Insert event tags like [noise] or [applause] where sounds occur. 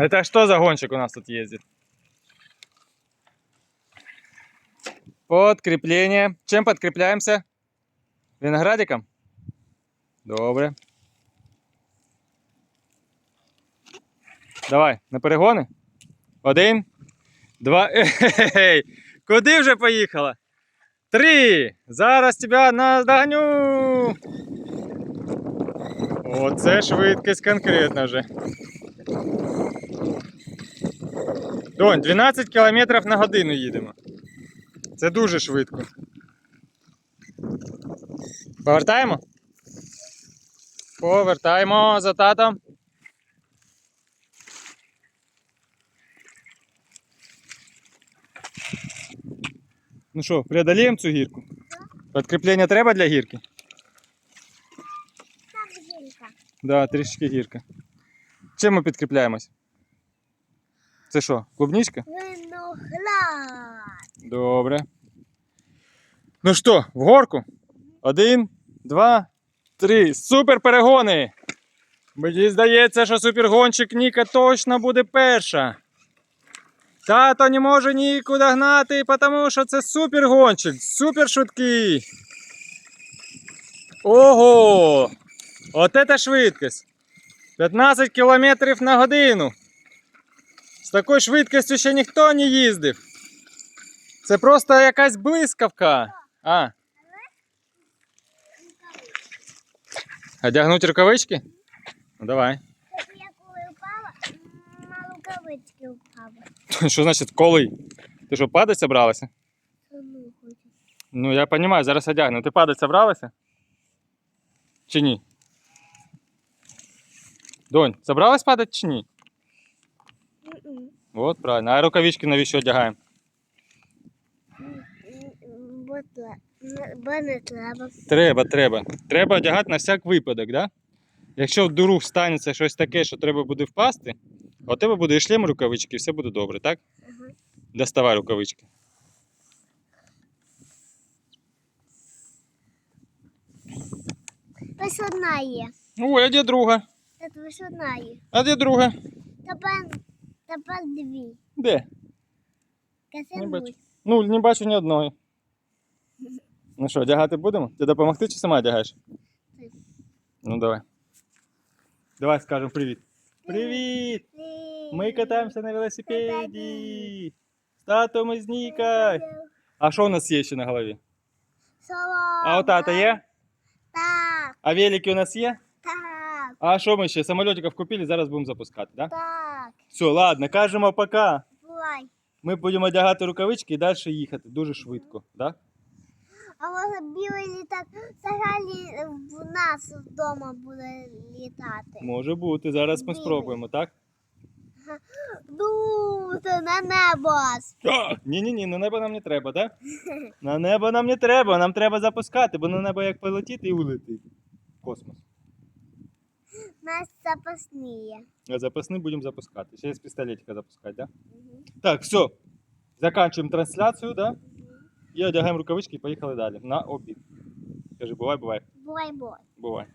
Это что за гонщик у нас тут ездит? Подкрепление. Чем подкрепляемся? Виноградиком? Добре. Давай, на перегони. Один, два. [laughs] Ей! Куди вже поїхала? Три. Зараз тебе наздогоню. Оце швидкість конкретно вже. Донь, 12 км на годину їдемо. Це дуже швидко. Повертаємо? Повертаємо за татом. Ну що, преодоліємо цю гірку? Підкріплення треба для гірки? Так, жінка. Да, трішки гірка. Чим ми підкріпляємось? Це що, клубничка? Виноград. Добре. Ну що, в горку? Один, два, три. Супер перегони! Мені здається, що супергонщик Ніка точно буде перша. Тато не може нікуди гнати, тому що це супергонщик, супер швидкий. Ого! От це швидкість. 15 км на годину. З такою швидкістю ще ніхто не їздив. Це просто якась блискавка. А. Одягнуть рукавички? Ну давай. Я коли впала, на рукавички впала. [laughs] Що значить коли? Ти що, падати собралася? Ну. Ну я розумію, зараз одягну. Ти падати собралася? Чи ні? Донь, собралась падати чи ні? От правильно. А рукавички навіщо одягаємо? Бо не- треба. Треба, треба. Треба одягати на всяк випадок, да? Якщо вдруг станеться щось таке, що треба буде впасти, у тебе буде і шлем, рукавички, і все буде добре, так? Ага. Доставай рукавички. Ось одна є. Ой, а де друга? Це ось одна є. А де друга? Тепер, тепер дві. Де? Каси бачу. будь. Ну, не бачу ні одної. Ну що, одягати будемо? Ти допомогти чи сама одягаєш? Ти. Ну давай. Давай скажемо привіт. Привіт! Ми катаємося на велосипеді. З татом і з Нікою. А що у нас є ще на голові? Солома. А у тата є? Так, А велики у нас є? так, А що ми ще? Самольотиків купили, зараз будемо запускати, да? так. Все, ладно, кажемо пока. Бувай. Ми будемо одягати рукавички і далі їхати дуже швидко, да? А може білий літак взагалі в нас вдома буде літати. Може бути, зараз ми Білий. спробуємо, так? Дуже на небо. Ні, ні, ні, на небо нам не треба, так? На небо нам не треба, нам треба запускати, бо на небо як полетіти і улетить. в Космос. Нас запасні. А запасний будемо запускати. Ще з пістолетика запускати, так? Так, все. Заканчуємо трансляцію, да? І одягаємо рукавички і поїхали далі. На обід. Кажи, бувай, бувай. Бувай, бувай. Бувай.